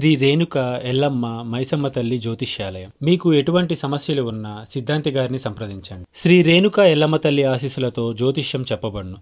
శ్రీ రేణుక ఎల్లమ్మ మైసమ్మ తల్లి జ్యోతిష్యాలయం. మీకు ఎటువంటి సమస్యలు ఉన్నా సిద్ధాంతి గారిని సంప్రదించండి. శ్రీ రేణుక ఎల్లమ్మ తల్లి ఆశీస్సులతో జ్యోతిష్యం చెప్పబడును.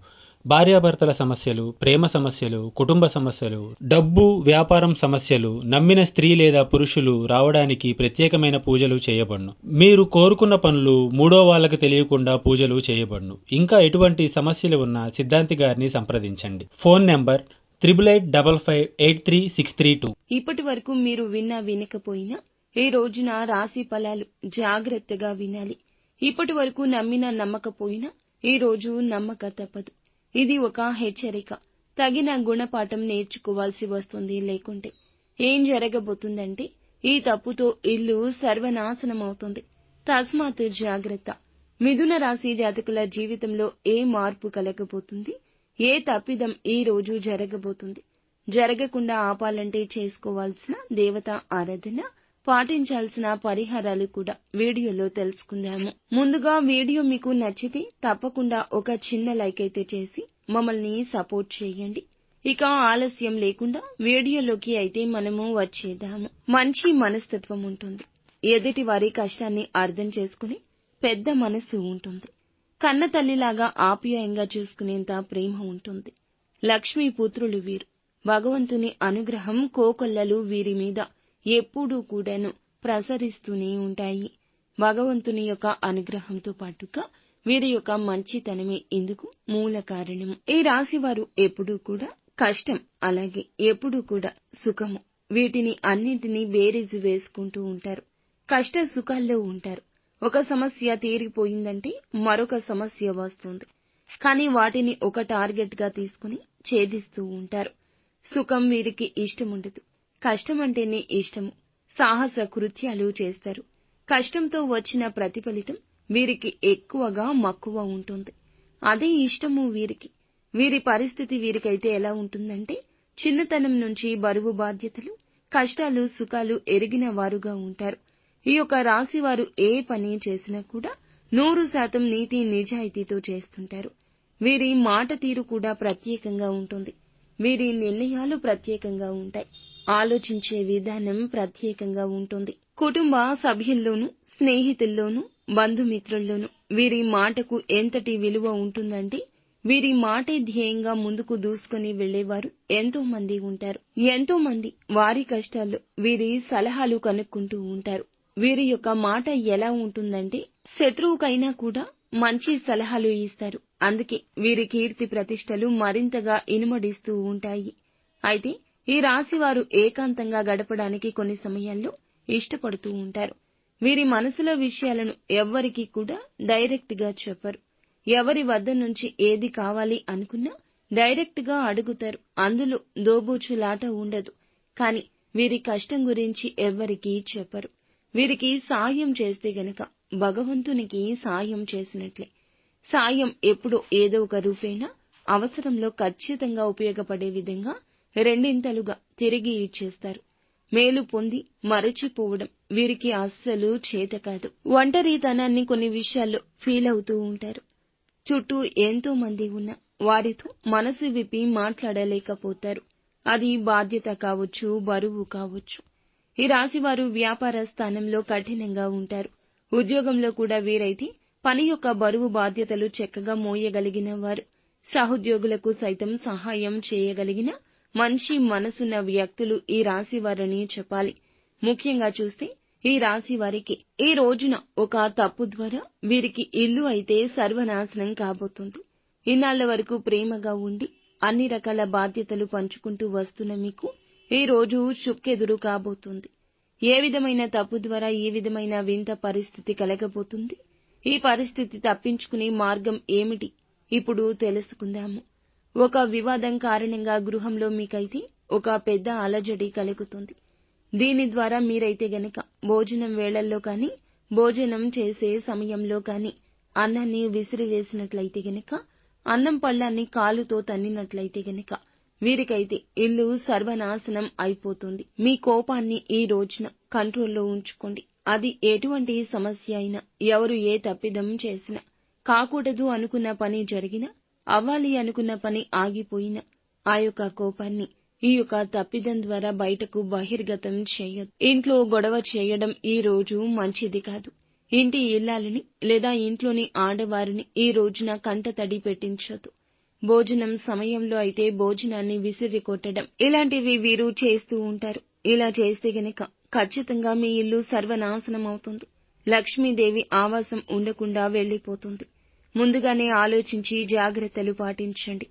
భార్యాభర్తల సమస్యలు ప్రేమ సమస్యలు కుటుంబ సమస్యలు డబ్బు వ్యాపారం సమస్యలు నమ్మిన స్త్రీ లేదా పురుషులు రావడానికి ప్రత్యేకమైన పూజలు చేయబడును. మీరు కోరుకున్న పనులు మూడో వాళ్ళకి తెలియకుండా పూజలు చేయబడును. ఇంకా ఎటువంటి సమస్యలు ఉన్నా సిద్ధాంతి గారిని సంప్రదించండి. Phone number triple eight double five eight three six three two ఇప్పటి వరకు మీరు విన్నా వినకపోయినా ఈ రోజున రాశి ఫలాలు జాగ్రత్తగా వినాలి. ఇప్పటి వరకు నమ్మినా నమ్మకపోయినా ఈ రోజు నమ్మక తప్పదు. ఇది ఒక హెచ్చరిక. తగిన గుణపాఠం నేర్చుకోవాల్సి వస్తుంది లేకుంటే. ఏం జరగబోతుందంటే ఈ తప్పుతో ఇల్లు సర్వనాశనమవుతుంది తస్మాత్ జాగ్రత్త. మిథున రాశి జాతకుల జీవితంలో ఏ మార్పు కలగబోతుంది? ఏ తప్పిదం ఈ రోజు జరగబోతుంది? జరగకుండా ఆపాలంటే చేసుకోవాల్సిన దేవత ఆరాధన పాటించాల్సిన పరిహారాలు కూడా వీడియోలో తెలుసుకుందాము. ముందుగా వీడియో మీకు నచ్చితే తప్పకుండా ఒక చిన్న లైక్ అయితే చేసి మమ్మల్ని సపోర్ట్ చేయండి. ఇక ఆలస్యం లేకుండా వీడియోలోకి అయితే మనము వచ్చేద్దాము. మంచి మనస్తత్వం ఉంటుంది. ఎదుటి వారి కష్టాన్ని అర్థం చేసుకుని పెద్ద మనసు ఉంటుంది. కన్న తల్లిలాగా ఆప్యాయంగా చూసుకునేంత ప్రేమ ఉంటుంది. లక్ష్మీ పుత్రులు వీరు. భగవంతుని అనుగ్రహం కోకొల్లలు వీరి మీద ఎప్పుడూ కూడాను ప్రసరిస్తూనే ఉంటాయి. భగవంతుని యొక్క అనుగ్రహంతో పాటుగా వీరి యొక్క మంచితనమే ఇందుకు మూల కారణము ఈ రాశి వారు ఎప్పుడూ కూడా కష్టం అలాగే ఎప్పుడూ కూడా సుఖము. వీటిని అన్నింటినీ బేరీజు వేసుకుంటూ ఉంటారు. కష్ట సుఖాల్లో ఉంటారు. ఒక సమస్య తీరిపోయిందంటే మరొక సమస్య వస్తుంది. కానీ వాటిని ఒక టార్గెట్గా తీసుకుని ఛేదిస్తూ ఉంటారు. సుఖం వీరికి ఇష్టముండదు కష్టం అంటేనే ఇష్టము. సాహస కృత్యాలు చేస్తారు. కష్టంతో వచ్చిన ప్రతిఫలితం వీరికి ఎక్కువగా మక్కువ ఉంటుంది. అదే ఇష్టము వీరికి. వీరి పరిస్థితి వీరికైతే ఎలా ఉంటుందంటే చిన్నతనం నుంచి బరువు బాధ్యతలు కష్టాలు సుఖాలు ఎరిగిన వారుగా ఉంటారు. ఈ యొక్క రాశి వారు ఏ పని చేసినా కూడా నూరు శాతం నీతి నిజాయితీతో చేస్తుంటారు. వీరి మాట తీరు కూడా ప్రత్యేకంగా ఉంటుంది. వీరి నిర్ణయాలు ప్రత్యేకంగా ఉంటాయి. ఆలోచించే విధానం ప్రత్యేకంగా ఉంటుంది. కుటుంబ సభ్యుల్లోనూ స్నేహితుల్లోనూ బంధుమిత్రుల్లోనూ వీరి మాటకు ఎంతటి విలువ ఉంటుందంటే వీరి మాటే ధ్యేయంగా ముందుకు దూసుకుని వెళ్ళేవారు ఎంతో మంది ఉంటారు. ఎంతో మంది వారి కష్టాల్లో వీరి సలహాలు కనుక్కుంటూ ఉంటారు. వీరి యొక్క మాట ఎలా ఉంటుందంటే శత్రువుకైనా కూడా మంచి సలహాలు ఇస్తారు. అందుకే వీరి కీర్తి ప్రతిష్టలు మరింతగా ఇనుమడిస్తూ ఉంటాయి. అయితే ఈ రాశి వారు ఏకాంతంగా గడపడానికి కొన్ని సమయాల్లో ఇష్టపడుతూ ఉంటారు. వీరి మనసులో విషయాలను ఎవ్వరికీ కూడా డైరెక్ట్గా చెప్పరు. ఎవరి వద్ద నుంచి ఏది కావాలి అనుకున్నా డైరెక్ట్గా అడుగుతారు. అందులో దోబూచులాట ఉండదు. కాని వీరి కష్టం గురించి ఎవ్వరికీ చెప్పరు. వీరికి సాయం చేస్తే గనక భగవంతునికి సాయం చేసినట్లే. సాయం ఎప్పుడో ఏదో ఒక రూపేణా అవసరంలో ఖచ్చితంగా ఉపయోగపడే విధంగా రెండింతలుగా తిరిగి ఇచ్చేస్తారు. మేలు పొంది మరచిపోవడం వీరికి అస్సలు చేత కాదు. ఒంటరితనాన్ని కొన్ని విషయాల్లో ఫీల్ అవుతూ ఉంటారు. చుట్టూ ఎంతో మంది ఉన్నా వారితో మనసు విప్పి మాట్లాడలేకపోతారు. అది బాధ్యత కావచ్చు బరువు కావచ్చు. ఈ రాశివారు వ్యాపార స్థానంలో కఠినంగా ఉంటారు. ఉద్యోగంలో కూడా వీరైతే పని యొక్క బరువు బాధ్యతలు చక్కగా మోయగలిగిన వారు. సహోద్యోగులకు సైతం సహాయం చేయగలిగిన మంచి మనసున్న వ్యక్తులు ఈ రాశి వారని చెప్పాలి. ముఖ్యంగా చూస్తే ఈ రాశి వారికి ఈ రోజున ఒక తప్పు ద్వారా వీరికి ఇల్లు అయితే సర్వనాశనం కాబోతుంది. ఇన్నాళ్ళ వరకు ప్రేమగా ఉండి అన్ని రకాల బాధ్యతలు పంచుకుంటూ వస్తున్న మీకు ఈ రోజు చుక్కెదురు కాబోతుంది. ఏ విధమైన తప్పు ద్వారా ఈ విధమైన వింత పరిస్థితి కలగబోతుంది? ఈ పరిస్థితి తప్పించుకునే మార్గం ఏమిటి? ఇప్పుడు తెలుసుకుందాము. ఒక వివాదం కారణంగా గృహంలో మీకైతే ఒక పెద్ద అలజడి కలుగుతుంది. దీని ద్వారా మీరైతే గనక భోజనం వేళల్లో కానీ భోజనం చేసే సమయంలో కానీ అన్నాన్ని విసిరివేసినట్లయితే గనక అన్నం పళ్ళాన్ని కాలుతో తన్నినట్లయితే గనక వీరికైతే ఇల్లు సర్వనాశనం అయిపోతుంది. మీ కోపాన్ని ఈ రోజున కంట్రోల్లో ఉంచుకోండి. అది ఎటువంటి సమస్య అయినా ఎవరు ఏ తప్పిదం చేసినా కాకూడదు అనుకున్న పని జరిగినా అవ్వాలి అనుకున్న పని ఆగిపోయినా ఆ యొక్క కోపాన్ని ఈ యొక్క తప్పిదం ద్వారా బయటకు బహిర్గతం చేయదు ఇంట్లో గొడవ చేయడం ఈ రోజు మంచిది కాదు. ఇంటి ఇల్లాలని లేదా ఇంట్లోని ఆడవారిని ఈ రోజున కంటతడి పెట్టించదు భోజనం సమయంలో అయితే భోజనాన్ని విసిరి కొట్టడం. ఇలాంటివి వీరు చేస్తూ ఉంటారు. ఇలా చేస్తే గనక ఖచ్చితంగా మీ ఇల్లు సర్వనాశనం అవుతుంది. లక్ష్మీదేవి ఆవాసం ఉండకుండా వెళ్ళిపోతుంది ముందుగానే ఆలోచించి జాగ్రత్తలు పాటించండి.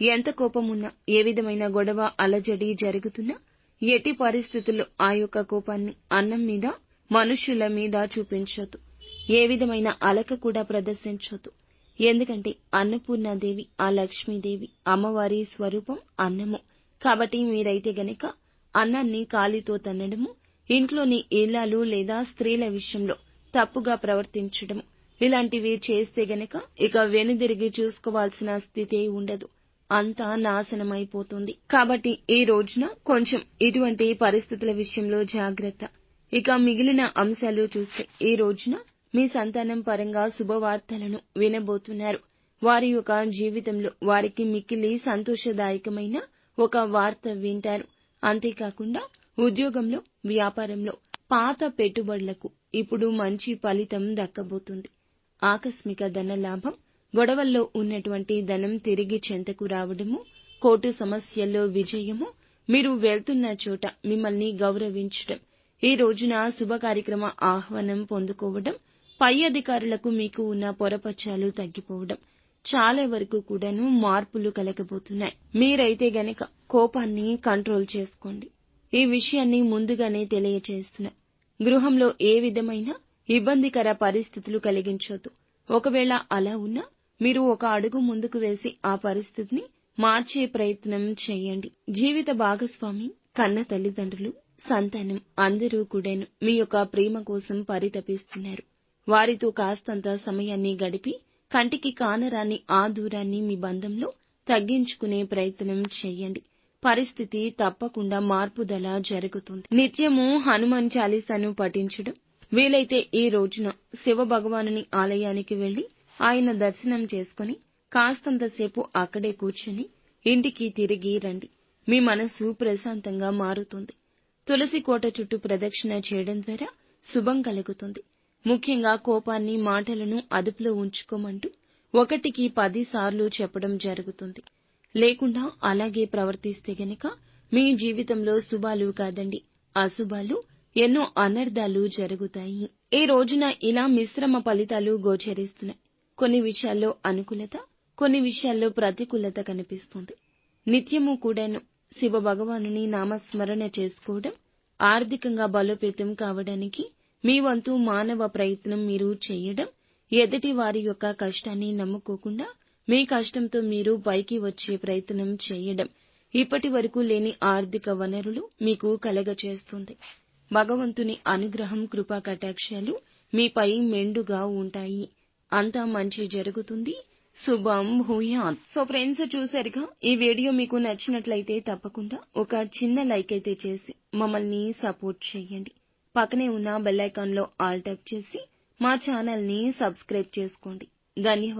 ఎంత కోపమున్నా ఏ విధమైన గొడవ అలజడి జరుగుతున్నా ఎట్టి పరిస్థితుల్లో ఆ యొక్క కోపాన్ని అన్నం మీద మనుషుల మీద చూపించొద్దు. ఏ విధమైన అలక కూడా ప్రదర్శించొద్దు. ఎందుకంటే అన్నపూర్ణాదేవి ఆ లక్ష్మీదేవి అమ్మవారి స్వరూపం అన్నము. కాబట్టి మీరైతే గనక అన్నాన్ని కాలితో తన్నడము ఇంట్లోని ఇళ్ళాలు లేదా స్త్రీల విషయంలో తప్పుగా ప్రవర్తించడము. ఇలాంటివి చేస్తే గనక ఇక వెనుదిరిగి చూసుకోవాల్సిన స్థితే ఉండదు. అంతా నాశనమైపోతుంది. కాబట్టి ఈ రోజున కొంచెం ఇటువంటి పరిస్థితుల విషయంలో జాగ్రత్త. ఇక మిగిలిన అంశాలు చూస్తే ఈ రోజున మీ సంతానం పరంగా శుభవార్తలను వినబోతున్నారు. వారి యొక్క జీవితంలో వారికి మిక్కిలి సంతోషదాయకమైన ఒక వార్త వింటారు. అంతేకాకుండా ఉద్యోగంలో వ్యాపారంలో పాత పెట్టుబడులకు ఇప్పుడు మంచి ఫలితం దక్కబోతుంది. ఆకస్మిక ధన లాభం గొడవల్లో ఉన్నటువంటి ధనం తిరిగి చెంతకు రావడము కోర్టు సమస్యల్లో విజయము మీరు వెళ్తున్న చోట మిమ్మల్ని గౌరవించడం ఈ రోజున శుభ కార్యక్రమ ఆహ్వానం పొందుకోవడం పై అధికారులకు మీకు ఉన్న పొరపక్షాలు తగ్గిపోవడం చాలా వరకు కూడాను మార్పులు కలగబోతున్నాయి. మీరైతే గనక కోపాన్ని కంట్రోల్ చేసుకోండి. ఈ విషయాన్ని ముందుగానే తెలియచేస్తున్నా గృహంలో ఏ విధమైన ఇబ్బందికర పరిస్థితులు కలిగించొద్దు. ఒకవేళ అలా ఉన్నా మీరు ఒక అడుగు ముందుకు వేసి ఆ పరిస్థితిని మార్చే ప్రయత్నం చేయండి. జీవిత భాగస్వామి కన్న తల్లిదండ్రులు సంతానం అందరూ కూడాను మీ యొక్క ప్రేమ కోసం పరితపిస్తున్నారు. వారితో కాస్తంత సమయాన్ని గడిపి కంటికి కానరాని ఆ దూరాన్ని మీ బంధంలో తగ్గించుకునే ప్రయత్నం చేయండి. పరిస్థితి తప్పకుండా మార్పుదల జరుగుతుంది. నిత్యము హనుమాన్ చాలీసాను పఠించడం. వీలైతే ఈ రోజున శివ భగవానుని ఆలయానికి వెళ్ళి ఆయన దర్శనం చేసుకుని కాస్తంతసేపు అక్కడే కూర్చుని ఇంటికి తిరిగి రండి. మీ మనసు ప్రశాంతంగా మారుతుంది. తులసి కోట చుట్టూ ప్రదక్షిణ చేయడం ద్వారా శుభం కలుగుతుంది. ముఖ్యంగా కోపాన్ని మాటలను అదుపులో ఉంచుకోమంటూ ఒకటికి పది సార్లు చెప్పడం జరుగుతుంది. లేకుండా అలాగే ప్రవర్తిస్తే గనక మీ జీవితంలో శుభాలు కాదండి. అశుభాలు ఎన్నో అనర్థాలు జరుగుతాయి. ఈ రోజున ఇలా మిశ్రమ ఫలితాలు గోచరిస్తున్నాయి. కొన్ని విషయాల్లో అనుకూలత కొన్ని విషయాల్లో ప్రతికూలత కనిపిస్తుంది. నిత్యము కూడాను శివ భగవానుని నామస్మరణ చేసుకోవడం ఆర్థికంగా బలోపేతం కావడానికి మీ వంతు మానవ ప్రయత్నం మీరు చేయడం ఎదుటి వారి యొక్క కష్టాన్ని నమ్ముకోకుండా మీ కష్టంతో మీరు పైకి వచ్చే ప్రయత్నం చేయడం ఇప్పటి వరకు లేని ఆర్థిక వనరులు మీకు కలగచేస్తుంది. భగవంతుని అనుగ్రహం కృపా కటాక్షాలు మీపై మెండుగా ఉంటాయి. అంతా మంచి జరుగుతుంది. శుభం భూయాత్ సో ఫ్రెండ్స్ చూసారుగా ఈ వీడియో మీకు నచ్చినట్లయితే తప్పకుండా ఒక చిన్న లైక్ అయితే చేసి మమ్మల్ని సపోర్ట్ చేయండి. పక్కనే ఉన్న బెల్ ఐకాన్లో ఆల్ టైప్ చేసి మా ఛానల్ని సబ్స్క్రైబ్ చేసుకోండి. ధన్యవాదాలు.